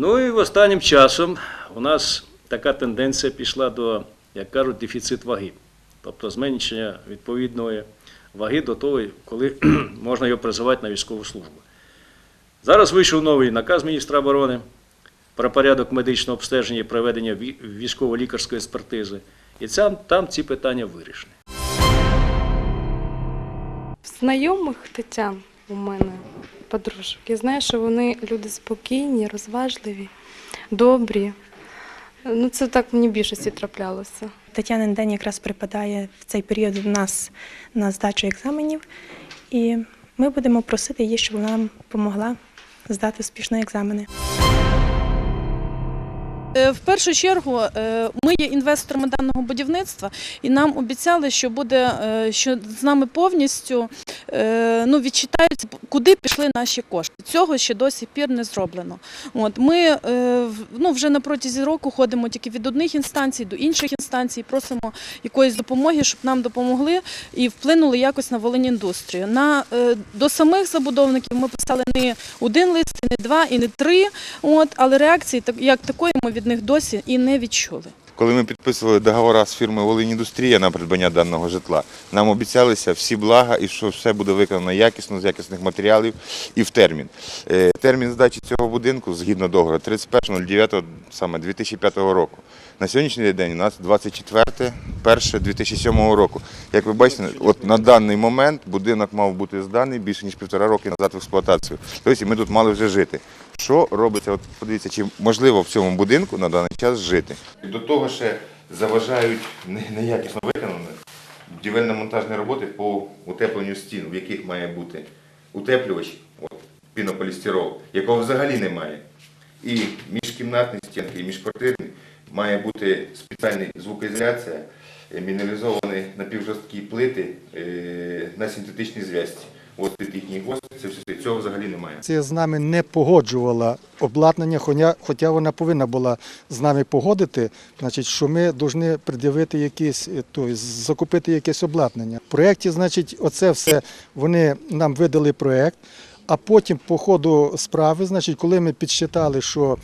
Ну і останнім часом у нас така тенденція пішла до, як кажуть, дефіцит ваги. Тобто зменшення відповідної ваги до того, коли можна його призивати на військову службу. Зараз вийшов новий наказ міністра оборони про порядок медичного обстеження і проведення військово-лікарської експертизи. І ця, там ці питання вирішені. Знайомих Тетян у мене, подружок. Я знаю, що вони люди спокійні, розважливі, добрі. Ну, це так мені більшості траплялося. Тетянин день якраз припадає в цей період в нас на здачу екзаменів, і ми будемо просити її, щоб вона нам допомогла здати успішно екзамени. Е, В першу чергу е, ми є інвесторами даного будівництва, і нам обіцяли, що буде е, що з нами повністю ну, відчитаються, куди пішли наші кошти. Цього ще до сих пір не зроблено. От ми е, ну, вже на протязі року ходимо тільки від одних інстанцій до інших інстанцій, просимо якоїсь допомоги, щоб нам допомогли і вплинули якось на Волиніндустрію. На е, до самих забудовників ми писали не один лист, не два, і не три. От, але реакції як такої ми від них досі і не відчули. Коли ми підписували договори з фірмою «Волиніндустрія» на придбання даного житла, нам обіцялися всі блага і що все буде виконано якісно, з якісних матеріалів і в термін. Е, Термін здачі цього будинку, згідно договору, 31.09 саме 2005 року. На сьогоднішній день у нас 24.01.2007 року. Як ви бачите, от на даний момент будинок мав бути зданий більше ніж півтора роки назад в експлуатацію. Тобто ми тут мали вже жити. Що робиться? От подивіться, чи можливо в цьому будинку на даний час жити. До того ще заважають неякісно виконані будівельно-монтажні роботи по утепленню стін, в яких має бути утеплювач, от, пінополістирол, якого взагалі немає. І міжкімнатні стінки, і міжквартирні має бути спеціальна звукоізоляція, е, мінералізовані напівжорсткі плити е, на синтетичній зв'язці. Їхній гост, цього взагалі немає. Це з нами не погоджувала обладнання, хоча, вона повинна була з нами погодити, значить, що ми повинні пред'явити якісь, тобто, закупити якесь обладнання. В проєкті, значить, оце все вони нам видали проєкт, а потім по ходу справи, значить, коли ми підсчитали, що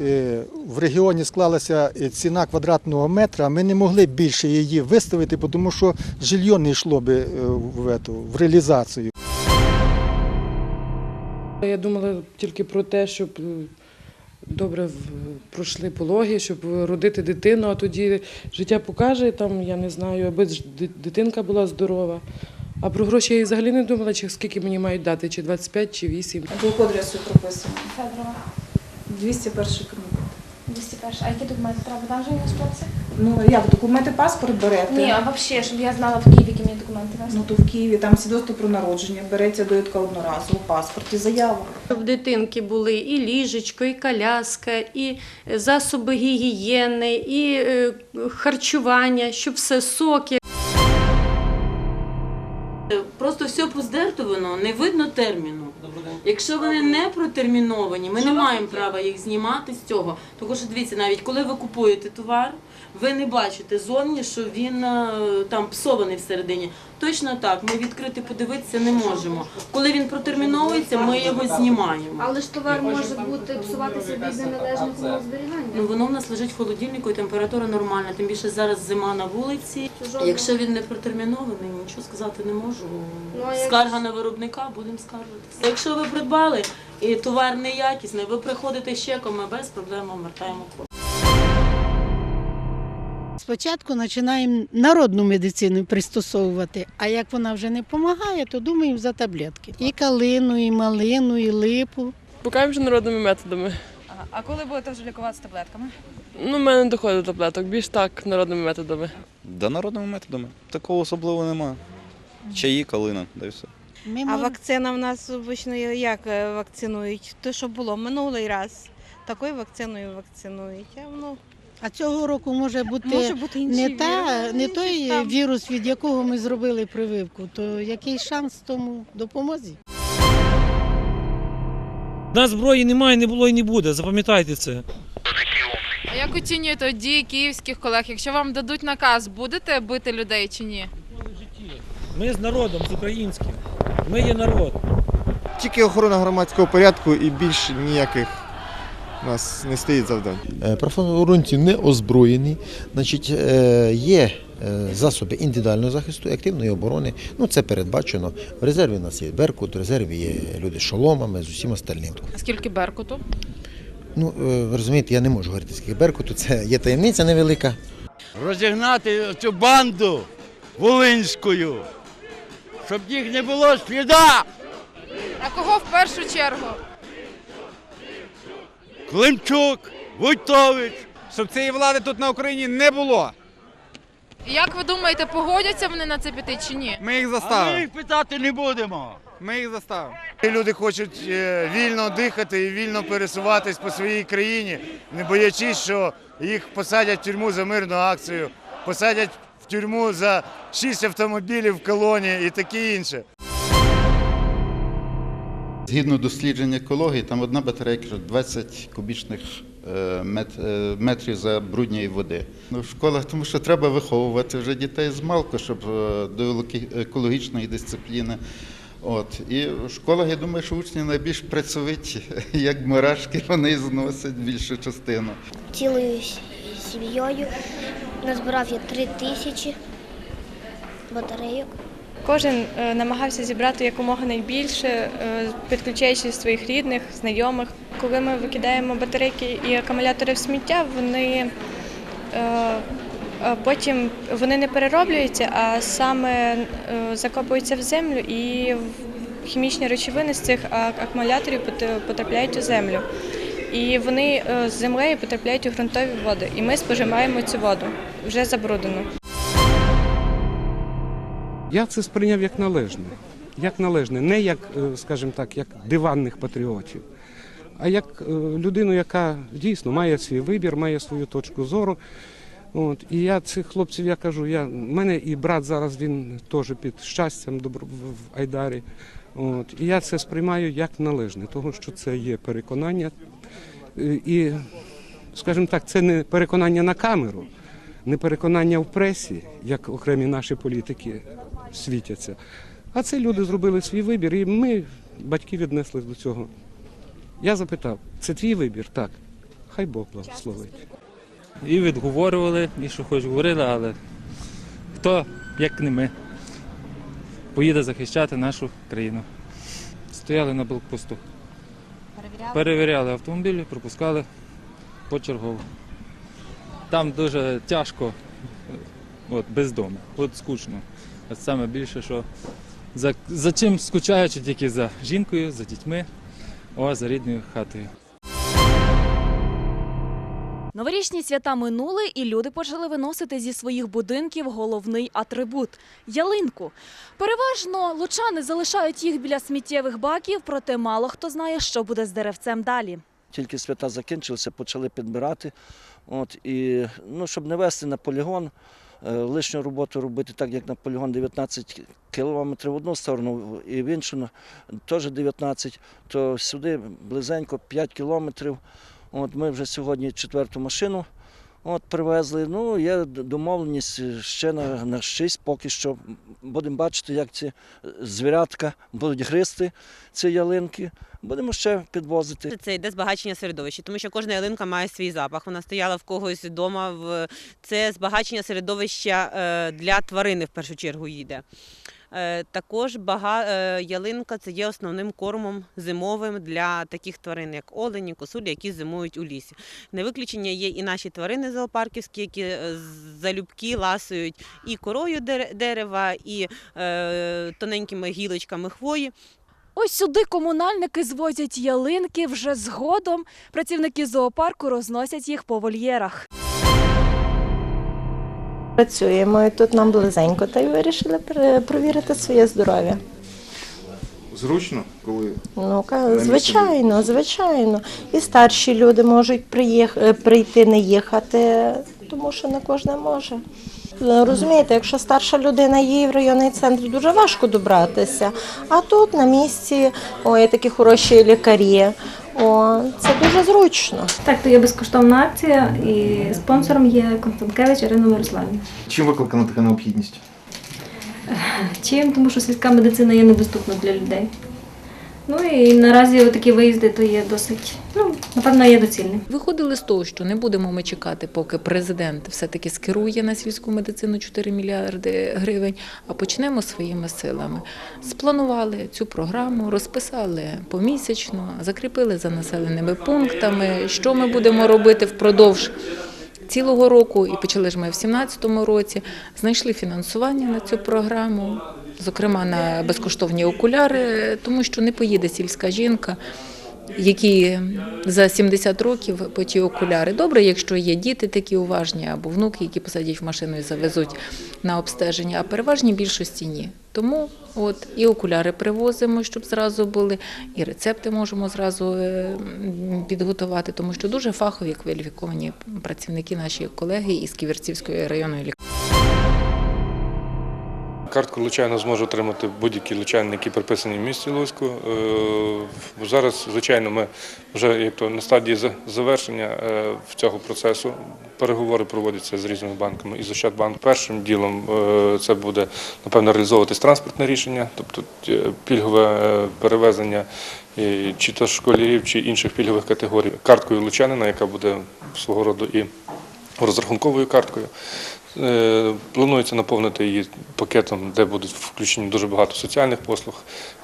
е, в регіоні склалася е, ціна квадратного метра, ми не могли більше її виставити, тому що жилье не йшло би в реалізацію. Я думала тільки про те, щоб е, добре пройшли пологи, щоб родити дитину, а тоді життя покаже, там, я не знаю, аби ж дитинка була здорова. А про гроші я і взагалі не думала, чи скільки мені мають дати, чи 25, чи 8. По яку адресу прописано? Федорова, 201 кабінет. 201. А які документи треба? Там же є хлопці? Ну як документи, паспорт берете? Ні, а взагалі, щоб я знала в Києві, які мені документи везти. Ну то в Києві там свідоцтво про народження, береться довідка одноразово, паспорт і заява. В дитинки були і ліжечко, і коляска, і засоби гігієни, і е, харчування, щоб все соки. Просто все поздертовано, не видно терміну. Якщо вони не протерміновані, ми не маємо права їх знімати з цього. Тому що дивіться, навіть коли ви купуєте товар, ви не бачите зовні, що він е, там псований всередині. Точно так, ми відкрити подивитися не можемо. Коли він протерміновується, ми його знімаємо. Але ж товар може бути псуватися від неналежного зберігання. Ну воно в нас лежить в холодильнику і температура нормальна. Тим більше зараз зима на вулиці. Якщо він не протермінований, нічого сказати не можу. Ну, Скарга на виробника, будемо скаржитися. Якщо ви придбали і товар неякісний, ви приходите з чеком, ми без проблем вертаємо кошти. Спочатку починаємо народну медицину пристосовувати, а як вона вже не допомагає, то думаємо за таблетки. І калину, і малину, і липу. Поки вже народними методами. А коли будете вже лікуватися таблетками? Ну, в мене не доходить до таблеток, більш так народними методами. Да народними методами. Такого особливого немає. Чаї, калина, да і все. Ми А мож- вакцина в нас обично як е, вакцинують? Те, що було минулий раз. Такою вакциною вакцинують. А воно а цього року може бути, може бути не, та, вірус, не той там. вірус, від якого ми зробили прививку, то який шанс тому допомозі? У нас зброї немає, не було і не буде. Запам'ятайте це. А як оцінюєте дії київських колег? Якщо вам дадуть наказ, будете бити людей чи ні? Ми з народом, з українським. Ми є народ. Тільки охорона громадського порядку і більш ніяких У нас не стоїть завдань. Е, Правоохоронці не озброєні, значить, е, є е, засоби індивідуального захисту, і активної оборони. Ну це передбачено. В резерві у нас є Беркут, в резерві є люди з шоломами, з усім остальним. А Скільки Беркуту? Ну ви розумієте, я не можу говорити скільки Беркуту, це є таємниця невелика. Розігнати цю банду волинською, щоб їх не було сліда. А кого в першу чергу? Климчук, Войтович. Щоб цієї влади тут на Україні не було. Як ви думаєте, погодяться вони на це піти чи ні? Ми їх А ми заставимо. їх питати не будемо. Ми їх заставимо. Люди хочуть е, вільно дихати і вільно пересуватись по своїй країні, не боячись, що їх посадять в тюрму за мирну акцію, посадять в тюрму за шість автомобілів в колоні і таке інше. Згідно досліджень екології, там одна батарейка 20 кубічних е, е, метрів за брудньої води. Ну, в школах, тому що треба виховувати вже дітей з малку, щоб е, до екологічної дисципліни. От. І в школах, я думаю, що учні найбільш працьовиті, як мурашки, вони зносять більшу частину. Цілою сім'єю назбирав я три тисячі батарейок. Кожен е, намагався зібрати якомога найбільше, е, підключаючи своїх рідних, знайомих. Коли ми викидаємо батарейки і акумулятори в сміття, вони е, потім вони не перероблюються, а саме закопуються в землю і хімічні речовини з цих акумуляторів потрапляють у землю. І вони з землею потрапляють у ґрунтові води. І ми споживаємо цю воду вже забруднену. Я це сприйняв як належне. Як належне, не як, е, скажімо так, як диванних патріотів, а як е, людину, яка дійсно має свій вибір, має свою точку зору. От, і я цих хлопців я кажу, я, мене і брат зараз він теж під щастям добро- в в Айдарі. От, і я це сприймаю як належне, тому що це є переконання. Е, І, скажімо так, це не переконання на камеру, не переконання в пресі, як окремі наші політики світяться. А це люди зробили свій вибір, і ми, батьки, віднесли до цього. Я запитав, це твій вибір? Так. Хай Бог благословить. І відговорювали, і що хоч говорили, але хто, як не ми, поїде захищати нашу країну. Стояли на блокпосту. Перевіряли автомобілі, пропускали почергово. Там дуже тяжко, от, без дому, от скучно. От саме більше, що за, за чим скучаючи тільки за жінкою, за дітьми, о, за рідною хатою. Новорічні свята минули, і люди почали виносити зі своїх будинків головний атрибут ялинку. Переважно лучани залишають їх біля сміттєвих баків, проте мало хто знає, що буде з деревцем далі. Тільки свята закінчилися, почали підбирати. От, і, ну, щоб не вести на полігон, лишню роботу робити, так як на полігон 19 кілометрів в одну сторону і в іншу теж 19, то сюди близенько 5 кілометрів. От ми вже сьогодні четверту машину от, привезли. Ну, є домовленість ще на, на 6 поки що. Будемо бачити, як ці е, звірятка будуть гризти ці ялинки. Будемо ще підвозити. Це йде збагачення середовища, тому що кожна ялинка має свій запах. Вона стояла в когось вдома. Це збагачення середовища е, для тварини в першу чергу їде. Е, Також бага... е, ялинка це є основним кормом зимовим для таких тварин, як олені, косулі, які зимують у лісі. Не виключення є і наші тварини зоопарківські, які е, залюбки ласують і корою дерева, і тоненькими гілочками хвої. Ось сюди комунальники звозять ялинки вже згодом. Працівники зоопарку розносять їх по вольєрах. Працюємо і тут нам близенько, та й вирішили провірити своє здоров'я. Зручно, коли Ну, звичайно, звичайно. І старші люди можуть приїх... е, прийти, не їхати, тому що не кожен може. Е, Розумієте, якщо старша людина є в районний центр, дуже важко добратися. А тут на місці о, є такі хороші лікарі. О, це дуже зручно. Так, то є безкоштовна акція, і спонсором є Констанкевич Ірина Мирославівна. чим викликана така необхідність? Чим? Тому що сільська медицина є недоступна для людей. Ну і наразі такі виїзди то є досить ну, напевно, є доцільним. Виходили з того, що не будемо ми чекати, поки президент все-таки скерує на сільську медицину 4 мільярди гривень, а почнемо своїми силами. Спланували цю програму, розписали помісячно, закріпили за населеними пунктами, що ми будемо робити впродовж. Цілого року, і почали ж ми в 2017 році, знайшли фінансування на цю програму, зокрема на безкоштовні окуляри, тому що не поїде сільська жінка які за 70 років по ті окуляри. Добре, якщо є діти такі уважні або внуки, які посадять в машину і завезуть на обстеження, а переважній більшості ні. Тому от і окуляри привозимо, щоб зразу були, і рецепти можемо зразу е, підготувати, тому що дуже фахові кваліфіковані працівники, наші колеги із Ківерцівської районної лікарні. Картку Лучайна зможе отримати будь-який лучанин, який приписаний в місті Луцьку. Е, Зараз, звичайно, ми вже як то на стадії завершення е, цього процесу. Переговори проводяться з різними банками і з Ощадбанк. Першим ділом е, це буде напевно реалізовуватись транспортне рішення, тобто пільгове перевезення чи то школярів, чи інших пільгових категорій карткою лучанина, яка буде свого роду і розрахунковою карткою. Е, Планується наповнити її пакетом, де будуть включені дуже багато соціальних послуг,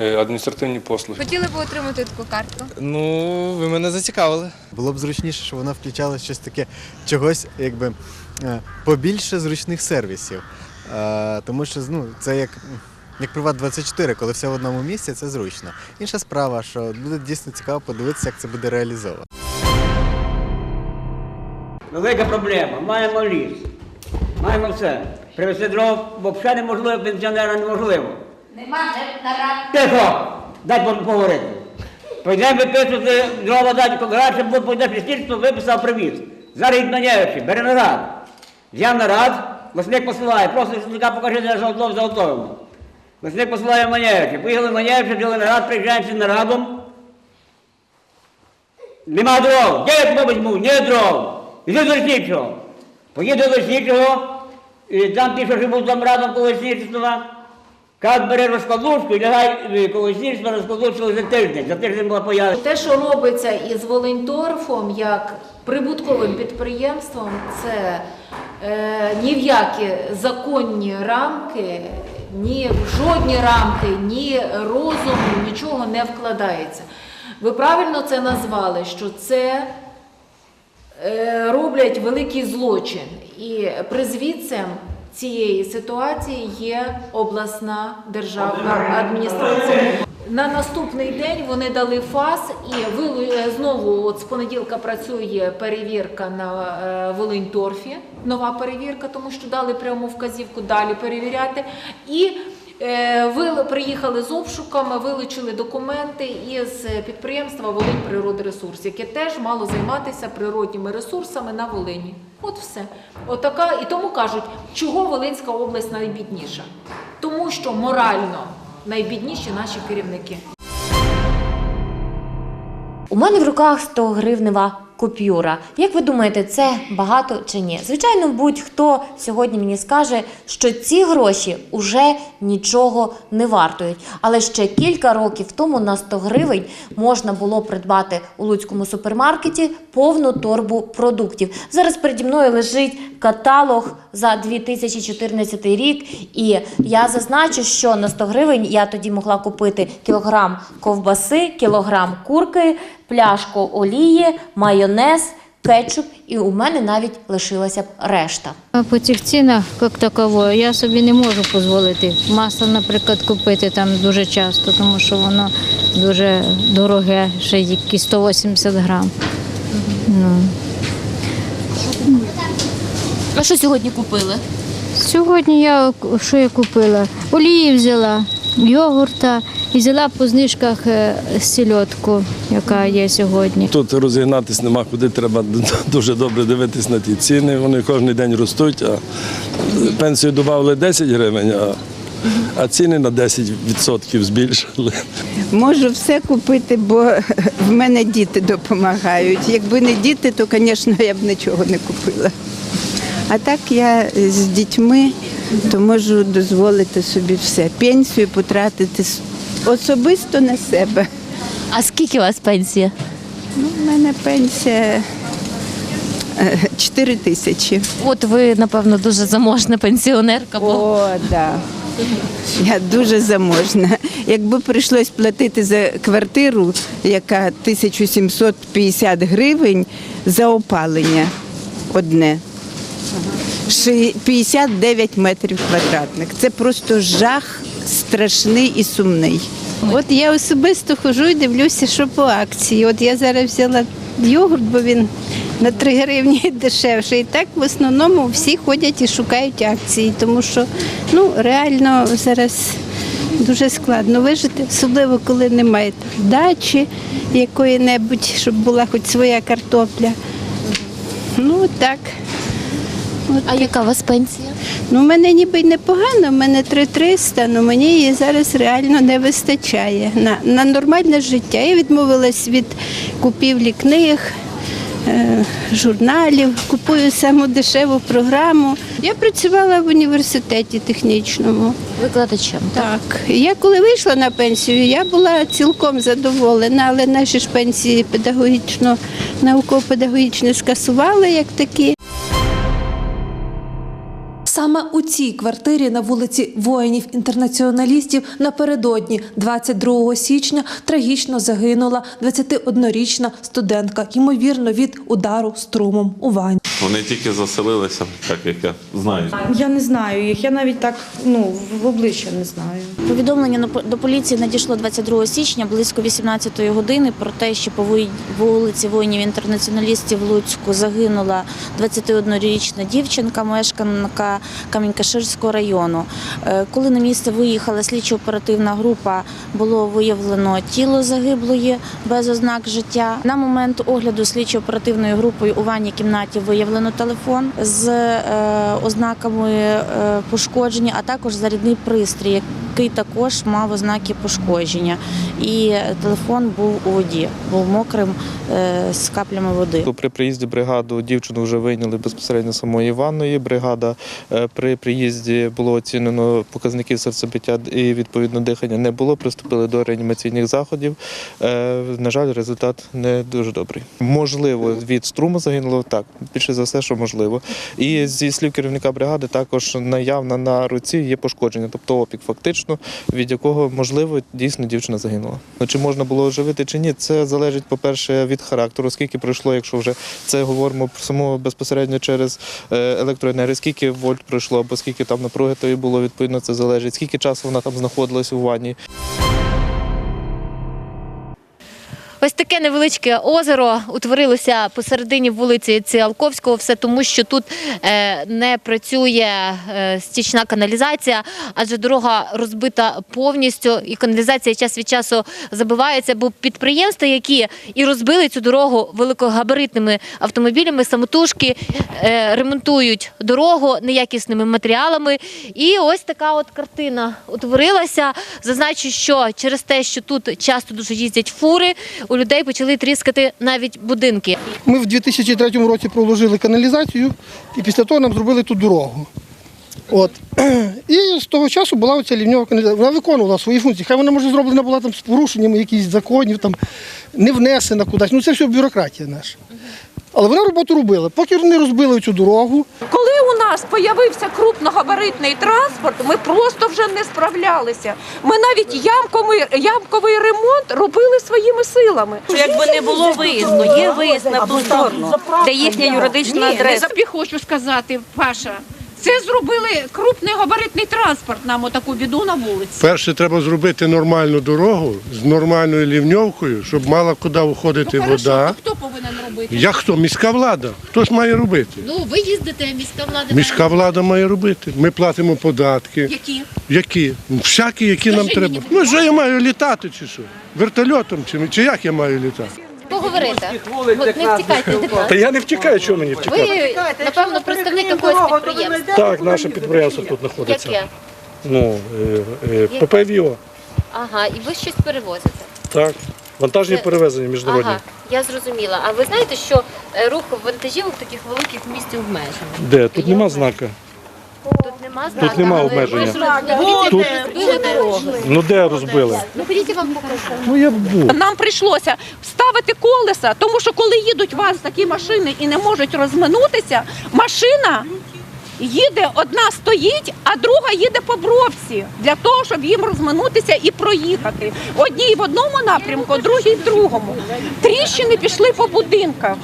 е, адміністративні послуги. Хотіли б отримати таку картку? Ну, ви мене зацікавили. Було б зручніше, щоб вона включала щось таке, чогось, якби е, побільше зручних сервісів. Тому що ну, це як, як Приват24, коли все в одному місці, це зручно. Інша справа, що буде дійсно цікаво подивитися, як це буде реалізовано. Велика проблема. Маємо ліс. Маємо все. Привезти дров, бо взагалі неможливо, пенсіонера неможливо. Нема нарад. Тихо! Дай пон- поговорити. Пойдемо виписувати дрова дати, раніше було пойде слідство, виписав привіз. Зараз йдуть Манєвичі, бери нарад. Взяв нарад, лесник посилає, просто лесника покажи, де золото заготовимо. Лесник посилає Манєвичі. Поїхали в Манєвичі, взяли нарад, приїжджаємо нарадом. Нема дров. Де я візьму? Не дров. Іди до лісничого. Поїду до лісничого, і там ті, що живуть там радом коло як бере розкладушку лягай е, коло розкладушку за тиждень. За тиждень була поява. Те, що робиться із Волиньторфом як прибутковим підприємством, це е, ні в які законні рамки, ні в жодні рамки, ні розуму, нічого не вкладається. Ви правильно це назвали, що це роблять великий злочин. І призвідцем цієї ситуації є обласна державна адміністрація. На наступний день вони дали фас і е, знову от з понеділка працює перевірка на е, Волиньторфі, нова перевірка, тому що дали пряму вказівку далі перевіряти. І е, вили- приїхали з обшуками, вилучили документи із підприємства Волинь Природресурс, яке теж мало займатися природніми ресурсами на Волині. От все. Отака, і тому кажуть, чого Волинська область найбідніша? Тому що морально найбідніші наші керівники. У мене в руках 100 гривнева купюра. Як ви думаєте, це багато чи ні? Звичайно, будь-хто сьогодні мені скаже, що ці гроші вже нічого не вартують. Але ще кілька років тому на 100 гривень можна було придбати у Луцькому супермаркеті повну торбу продуктів. Зараз переді мною лежить каталог за 2014 рік, і я зазначу, що на 100 гривень я тоді могла купити кілограм ковбаси, кілограм курки, пляшку олії, майонез, кетчуп, і у мене навіть лишилася б решта. По цих цінах, як таково, я собі не можу дозволити. Масло, наприклад, купити там дуже часто, тому що воно дуже дороге, ще тільки 180 грам. Ну. А що сьогодні купили? Сьогодні я що я купила? Олії взяла, йогурта і взяла по знижках е, сільотку, яка є сьогодні. Тут розігнатись нема куди, треба дуже добре дивитись на ті ціни. Вони кожен день ростуть, а пенсію додали 10 гривень, а, а ціни на 10% збільшили. Можу все купити, бо в мене діти допомагають. Якби не діти, то, звісно, я б нічого не купила. А так я з дітьми, то можу дозволити собі все. Пенсію потратити особисто на себе. А скільки у вас пенсія? Ну, в мене пенсія 4 тисячі. От ви, напевно, дуже заможна пенсіонерка. Бо... О, да. Я дуже заможна. Якби прийшлось платити за квартиру, яка 1750 гривень за опалення одне. 59 метрів квадратних. Це просто жах страшний і сумний. От я особисто хожу і дивлюся, що по акції. От я зараз взяла йогурт, бо він на 3 гривні дешевший. І так в основному всі ходять і шукають акції, тому що ну, реально зараз дуже складно вижити, особливо коли немає дачі якої-небудь, щоб була хоч своя картопля. Ну так. А яка у вас пенсія? Ну, в мене ніби непогано, в мене 3300, але мені її зараз реально не вистачає на, на нормальне життя. Я відмовилась від купівлі книг, е, журналів, купую саму дешеву програму. Я працювала в університеті технічному. Викладачем. Так, І я коли вийшла на пенсію, я була цілком задоволена, але наші ж пенсії педагогічно, науково-педагогічно скасували як такі. Саме у цій квартирі на вулиці воїнів-інтернаціоналістів напередодні 22 січня трагічно загинула 21-річна студентка, ймовірно, від удару струмом у ванні. Вони тільки заселилися, так як я знаю. Я не знаю їх, я навіть так ну, в обличчя не знаю. Повідомлення на- до поліції надійшло 22 січня близько 18 години про те, що по вулиці воїнів-інтернаціоналістів Луцьку загинула 21-річна дівчинка, мешканка Камінькаширського району. Е, Коли на місце виїхала слідчо-оперативна група, було виявлено тіло загиблої без ознак життя. На момент огляду слідчо-оперативною групою у ванній кімнаті виявлено телефон з е, ознаками е, пошкодження, а також зарядний пристрій, який також мав ознаки пошкодження. І телефон був у воді, був мокрим е, з каплями води. При приїзді бригаду дівчину вже вийняли безпосередньо самої ванної. Бригада е, при приїзді було оцінено показники серцебиття і відповідно дихання не було. Приступили до реанімаційних заходів. Е, На жаль, результат не дуже добрий. Можливо, від струму загинуло так. Більше за все, що можливо. І зі слів керівника бригади також наявна на руці є пошкодження, тобто опік, фактично, від якого можливо дійсно дівчина загинула. Ну, Чи можна було оживити чи ні, це залежить, по-перше, від характеру, скільки пройшло, якщо вже це говоримо про самого безпосередньо через е, електроенергію, скільки вольт пройшло, або скільки там напруги тої було, відповідно, це залежить, скільки часу вона там знаходилась у ванні. Ось таке невеличке озеро утворилося посередині вулиці Циалковського, все тому, що тут е, не працює е, стічна каналізація, адже дорога розбита повністю, і каналізація час від часу забивається, бо підприємства, які і розбили цю дорогу великогабаритними автомобілями, самотужки е, ремонтують дорогу неякісними матеріалами. І ось така от картина утворилася. Зазначу, що через те, що тут часто дуже їздять фури, у людей почали тріскати навіть будинки. Ми в 2003 році проложили каналізацію і після того нам зробили ту дорогу. От. І з того часу була оця лівньова каналізація. Вона виконувала свої функції. Хай вона може зроблена була там з порушеннями якихось законів, там, не внесена кудись. Ну це все бюрократія наша. Але вона роботу робила. Поки не розбили цю дорогу, Коли у нас з'явився крупногабаритний транспорт, ми просто вже не справлялися. Ми навіть ямковий, ямковий ремонт робили своїми силами. Якби не було виїзду, є виїзд на ту де їхня юридична адреса. Я хочу сказати, Паша, це зробили крупний габаритний транспорт нам отаку біду на вулиці. Перше треба зробити нормальну дорогу з нормальною лівньовкою, щоб мала куди виходити вода. Хто повинен робити? Я хто? Міська влада. Хтось має робити. Ну, ви їздите, міська влада. Міська влада має робити. Ми платимо податки. Які? Які? Ну, Всякі, які нам треба. Ну що я маю літати чи що? Вертольотом чи, чи як я маю літати? Поговорити. От не втікайте Та я не втікаю, чого мені втікати? Ви, напевно, представник якогось підприємства. Так, наше підприємство тут знаходиться. Яке? Ну, е, е, ППВО. Ага, і ви щось перевозите. Так. Вантажні Це- перевезення міжнародні. Ага, я зрозуміла. А ви знаєте, що е, рух вантажівок таких великих в місті обмежений? Де? Тут нема знака. Тут Тут нема обмеження. Тут ну де розбили? Ну я був. Нам прийшлося ставити колеса, тому що коли їдуть у вас такі машини і не можуть розминутися, машина їде, одна стоїть, а друга їде по бровці для того, щоб їм розминутися і проїхати. Одній в одному напрямку, другій в другому. Тріщини пішли по будинках.